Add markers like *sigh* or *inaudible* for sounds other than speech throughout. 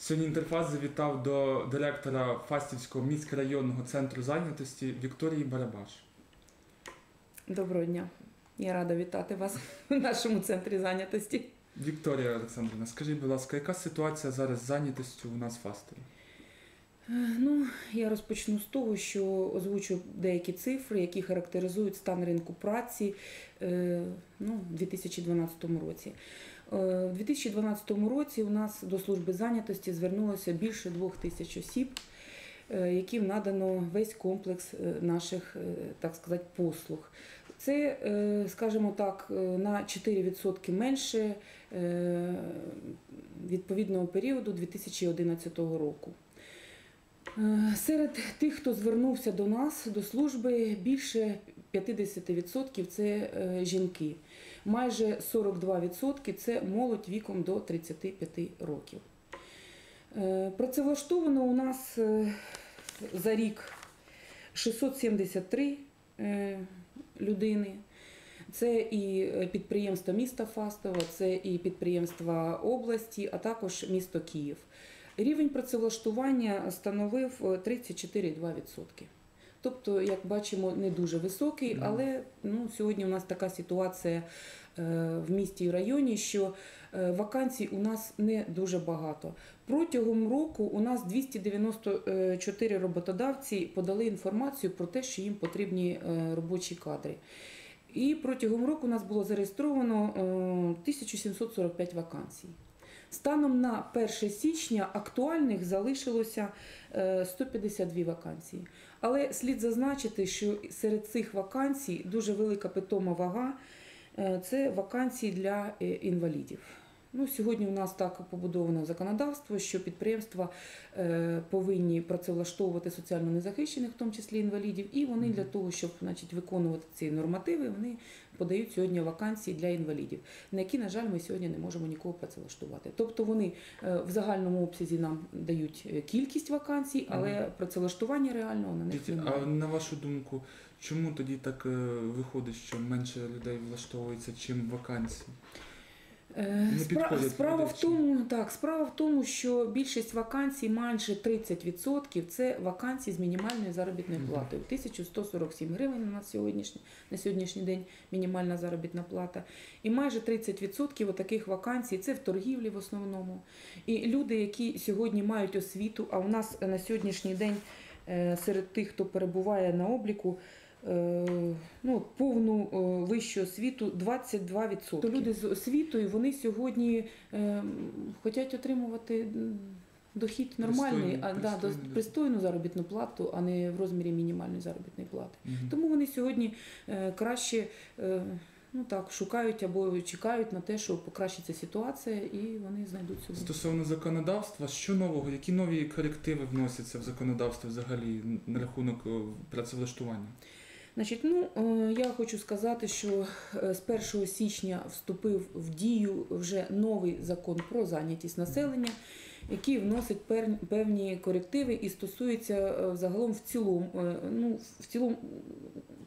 Сьогодні інтерфас завітав до директора Фастівського міськрайонного центру зайнятості Вікторії Барабаш. Доброго дня. Я рада вітати вас *laughs* в нашому центрі зайнятості. Вікторія Олександрівна, скажіть, будь ласка, яка ситуація зараз з зайнятістю у нас в Фастові? Ну, я розпочну з того, що озвучу деякі цифри, які характеризують стан ринку праці е, ну, у 2012 році. Е, У 2012 році у нас до служби зайнятості звернулося більше двох тисяч осіб, е, яким надано весь комплекс е, наших, так сказати, послуг. Це, скажімо так, на 4% менше відповідного періоду 2011 року. Серед тих, хто звернувся до нас, до служби, більше 50% це жінки. Майже 42% це молодь віком до 35 років. Е, Працевлаштовано у нас е, за рік 673 е, людини. Це і підприємства міста Фастова, це і підприємства області, а також місто Київ. Рівень працевлаштування становив е, 34,2%. Тобто, як бачимо, не дуже високий, але ну, сьогодні у нас така ситуація е, в місті і районі, що е, вакансій у нас не дуже багато. Протягом року у нас 294 роботодавці подали інформацію про те, що їм потрібні е, робочі кадри. І протягом року у нас було зареєстровано е, 1745 вакансій. Станом на 1 січня актуальних залишилося е, 152 вакансії. Але слід зазначити, що серед цих вакансій дуже велика питома вага е, це вакансії для е, інвалідів. Ну, сьогодні у нас так побудовано законодавство, що підприємства е, повинні працевлаштовувати соціально незахищених, в тому числі інвалідів, і вони для того, щоб значить, виконувати ці нормативи, вони подають сьогодні вакансії для інвалідів, на які, на жаль, ми сьогодні не можемо нікого працевлаштувати. Тобто вони е, в загальному обсязі нам дають е, кількість вакансій, але працевлаштування реального на них немає. А на вашу думку, чому тоді так е, виходить, що менше людей влаштовується, чим вакансій? Е, спра- Справа в тому, так, справа в тому, що більшість вакансій, майже 30%, це вакансії з мінімальною заробітною платою. 1147 гривень у нас сьогоднішній, на сьогоднішній день мінімальна заробітна плата. І майже 30% таких вакансій це в торгівлі в основному. І люди, які сьогодні мають освіту, а у нас на сьогоднішній день е, серед тих, хто перебуває на обліку, ну, повну е, вищу освіту 22%. То люди з освітою вони сьогодні е, хочуть отримувати дохід нормальний, Пристойну, а да, до- пристойну. пристойну заробітну плату, а не в розмірі мінімальної заробітної плати. Мгм. Тому вони сьогодні е, краще е, ну так, шукають або чекають на те, що покращиться ситуація, і вони знайдуть собі. Стосовно законодавства, що нового, які нові корективи вносяться в законодавство взагалі на рахунок е, працевлаштування? Значить, ну е, я хочу сказати, що е, з 1 січня вступив в дію вже новий закон про зайнятість населення, який вносить певні корективи і стосується е, загалом в цілому, ну в цілому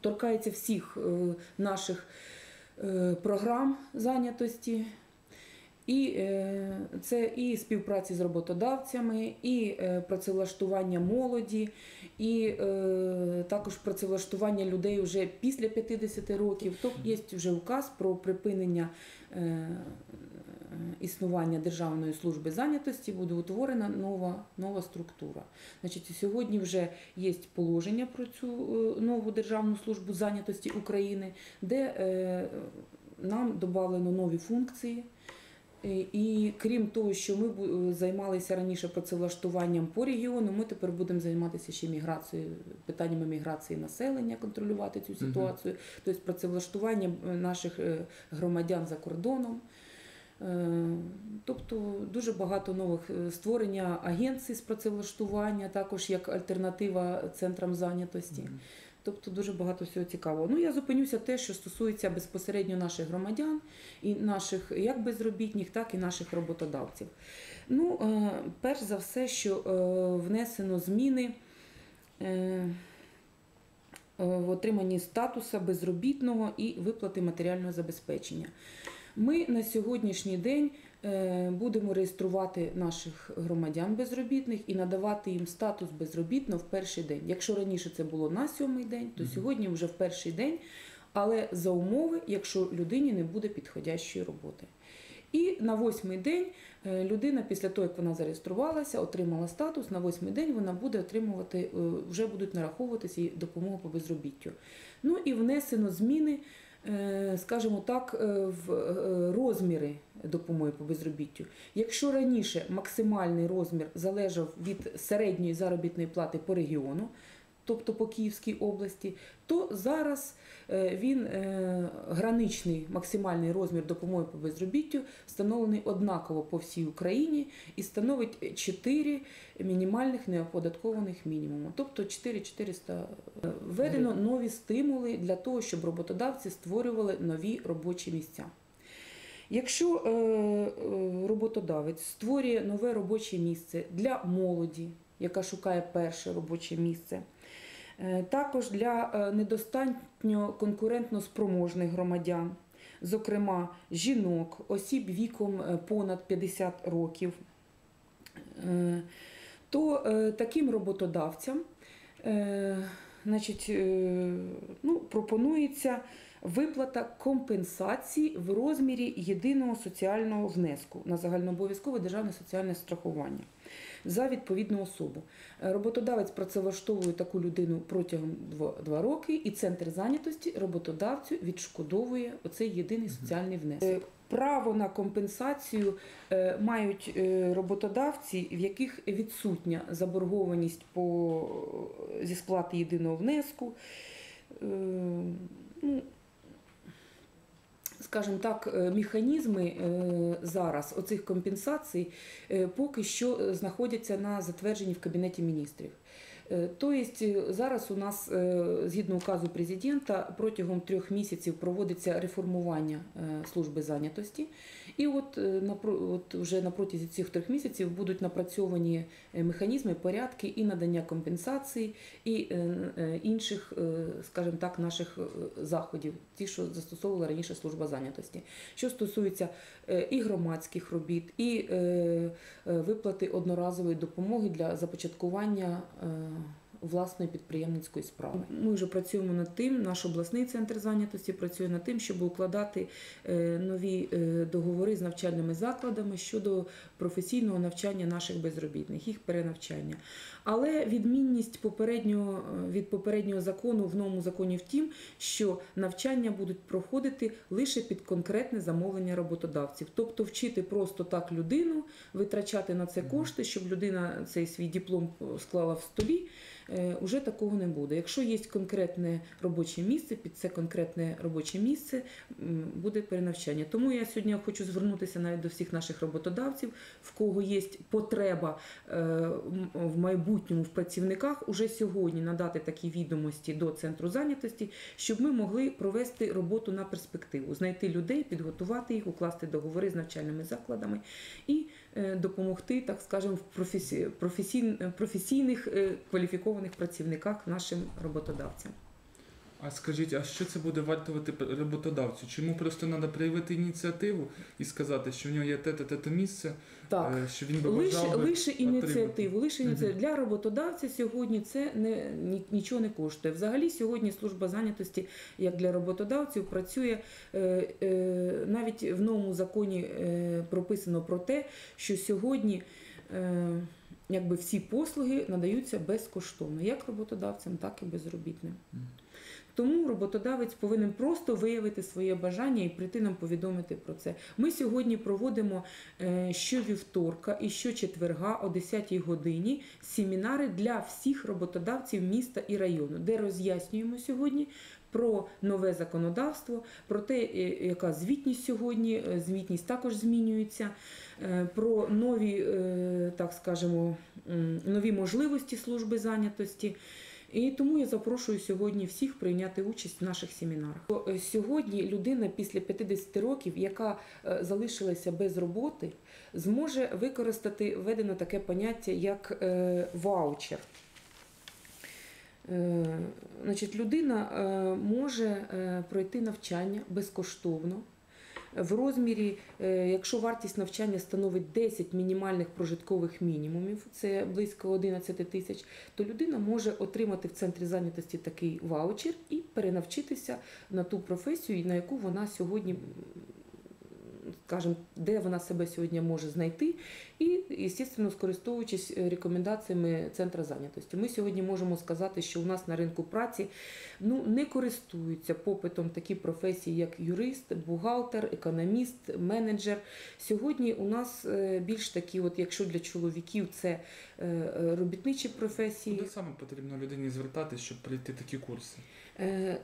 торкається всіх наших програм зайнятості. І е, це і співпраці з роботодавцями, і е, працевлаштування молоді, і е, також працевлаштування людей вже після 50 років. Тобто є вже указ про припинення існування Державної служби зайнятості, буде утворена нова, нова структура. Значить, сьогодні вже є положення про цю нову Державну службу зайнятості України, де нам додано нові функції. Е, І крім того, що ми бу- займалися раніше працевлаштуванням по регіону, ми тепер будемо займатися ще міграцією, питаннями міграції населення, контролювати цю ситуацію, тобто працевлаштуванням е, наших е, громадян за кордоном. Е, Тобто дуже багато нових е, створення агенцій з працевлаштування, також як альтернатива центрам зайнятості. Тобто дуже багато всього цікавого. Ну я зупинюся те, що стосується безпосередньо наших громадян і наших як безробітних, так і наших роботодавців. Ну, е, перш за все, що е, внесено зміни. е, В отриманні статуса безробітного і виплати матеріального забезпечення. Ми на сьогоднішній день будемо реєструвати наших громадян безробітних і надавати їм статус безробітного в перший день. Якщо раніше це було на сьомий день, то сьогодні вже в перший день, але за умови, якщо людині не буде підходящої роботи. І на восьмий день е, людина, після того, як вона зареєструвалася, отримала статус, на восьмий день вона буде отримувати, е, вже будуть нараховуватися їй допомога по безробіттю. Ну і внесено зміни, е, скажімо так, е, в е, розміри допомоги по безробіттю. Якщо раніше максимальний розмір залежав від середньої заробітної плати по регіону, тобто по Київській області, то зараз е, він е, граничний максимальний розмір допомоги по безробіттю встановлений однаково по всій Україні і становить 4 мінімальних неоподаткованих мінімуму, тобто 4400. Е, Введено нові стимули для того, щоб роботодавці створювали нові робочі місця. Якщо роботодавець створює нове робоче місце для молоді, яка шукає перше робоче місце, також для е, недостатньо конкурентно спроможних громадян, зокрема жінок, осіб віком е, понад 50 років, е, то е, таким роботодавцям е, значить, е, ну, пропонується виплата компенсації в розмірі єдиного соціального внеску на загальнообов'язкове державне соціальне страхування за відповідну особу. Е, Роботодавець працевлаштовує таку людину протягом 2 роки, і центр зайнятості роботодавцю відшкодовує оцей єдиний соціальний внесок. Е, Право на компенсацію е, мають роботодавці, в яких відсутня заборгованість по, зі сплати єдиного внеску. Ну, скажімо так, е, механізми е, зараз оцих компенсацій е, поки що знаходяться на затвердженні в Кабінеті міністрів. Е, Тобто зараз у нас е, згідно указу президента протягом трьох місяців проводиться реформування служби зайнятості, і от, от вже на протязі цих трьох місяців будуть напрацьовані механізми, порядки і надання компенсації, і інших, скажімо так, наших заходів, ті, що застосовувала раніше служба зайнятості. Що стосується і громадських робіт, і виплати одноразової допомоги для започаткування. Власної підприємницької справи. Ми вже працюємо над тим, наш обласний центр зайнятості працює над тим, щоб укладати е, нові е, договори з навчальними закладами щодо професійного навчання наших безробітних, їх перенавчання. Але відмінність попереднього е, від попереднього закону в новому законі в тім, що навчання будуть проходити лише під конкретне замовлення роботодавців, тобто вчити просто так людину, витрачати на це кошти, щоб людина цей свій диплом склала в столі. Е, Уже такого не буде. Якщо є конкретне робоче місце, під це конкретне робоче місце буде перенавчання. Тому я сьогодні хочу звернутися навіть до всіх наших роботодавців, в кого є потреба е, в майбутньому в працівниках, уже сьогодні надати такі відомості до центру зайнятості, щоб ми могли провести роботу на перспективу, знайти людей, підготувати їх, укласти договори з навчальними закладами і допомогти, так скажемо, в професі- професійн- професійних е, кваліфікованих працівниках нашим роботодавцям. А скажіть, а що це буде вартувати роботодавцю? Чому просто треба проявити ініціативу і сказати, що в нього є те-те те місце, Так. е, що він би Лише, бажав би лише ініціативу, лише ініціативу. для роботодавця сьогодні це не ні- нічого не коштує. Взагалі сьогодні служба зайнятості, як для роботодавців, працює е, е, навіть в новому законі е, прописано про те, що сьогодні. Е, Якби всі послуги надаються безкоштовно, як роботодавцям, так і безробітним. Тому роботодавець повинен просто виявити своє бажання і прийти нам повідомити про це. Ми сьогодні проводимо е, щовівторка і щочетверга о 10-й годині семінари для всіх роботодавців міста і району, де роз'яснюємо сьогодні. Про нове законодавство, про те, е, яка звітність сьогодні, е, звітність також змінюється, про нові, так скажемо, нові можливості служби зайнятості. І тому я запрошую сьогодні всіх прийняти участь в наших семінарах. Е, Сьогодні людина після 50 років, яка е, залишилася без роботи, зможе використати введено таке поняття як е, ваучер. Значить, людина може пройти навчання безкоштовно в розмірі, е, якщо вартість навчання становить 10 мінімальних прожиткових мінімумів, це близько 11 тисяч, то людина може отримати в центрі зайнятості такий ваучер і перенавчитися на ту професію, на яку вона сьогодні. Скажімо, де вона себе сьогодні може знайти, і, звісно, скористовуючись е, рекомендаціями центру зайнятості. Ми сьогодні можемо сказати, що у нас на ринку праці ну, не користуються попитом такі професії, як юрист, бухгалтер, економіст, менеджер. Сьогодні у нас е, більш такі, от якщо для чоловіків це е, робітничі професії. Куди саме потрібно людині звертатись, щоб пройти такі курси?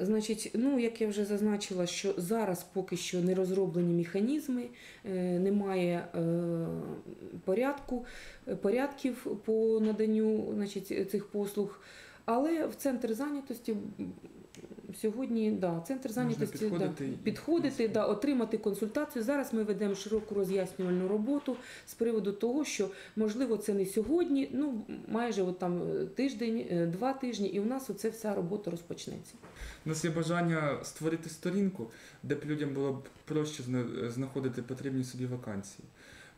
Значить, ну як я вже зазначила, що зараз поки що не розроблені механізми, немає е, порядку, е, порядків по наданню значить, цих послуг. Але в центр зайнятості сьогодні да, центр зайнятості підходити да, підходити, да, отримати консультацію. Зараз ми ведемо широку роз'яснювальну роботу з приводу того, що можливо це не сьогодні, ну майже от там е, тиждень, е, два тижні, і у нас оце вся робота розпочнеться. У нас є бажання створити сторінку, де б людям було б проще зна- знаходити потрібні собі вакансії.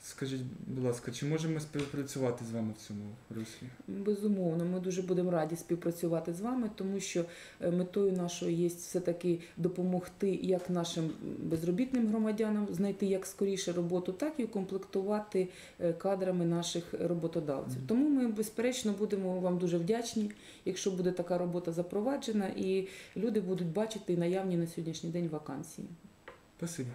Скажіть, будь ласка, чи можемо ми співпрацювати з вами в цьому руслі? Безумовно, ми дуже будемо раді співпрацювати з вами, тому що е, метою нашою є все-таки допомогти як нашим безробітним громадянам знайти як скоріше роботу, так і укомплектувати е, кадрами наших роботодавців. Мгм. Тому ми, безперечно, будемо вам дуже вдячні, якщо буде така робота запроваджена, і люди будуть бачити наявні на сьогоднішній день вакансії. Спасибо.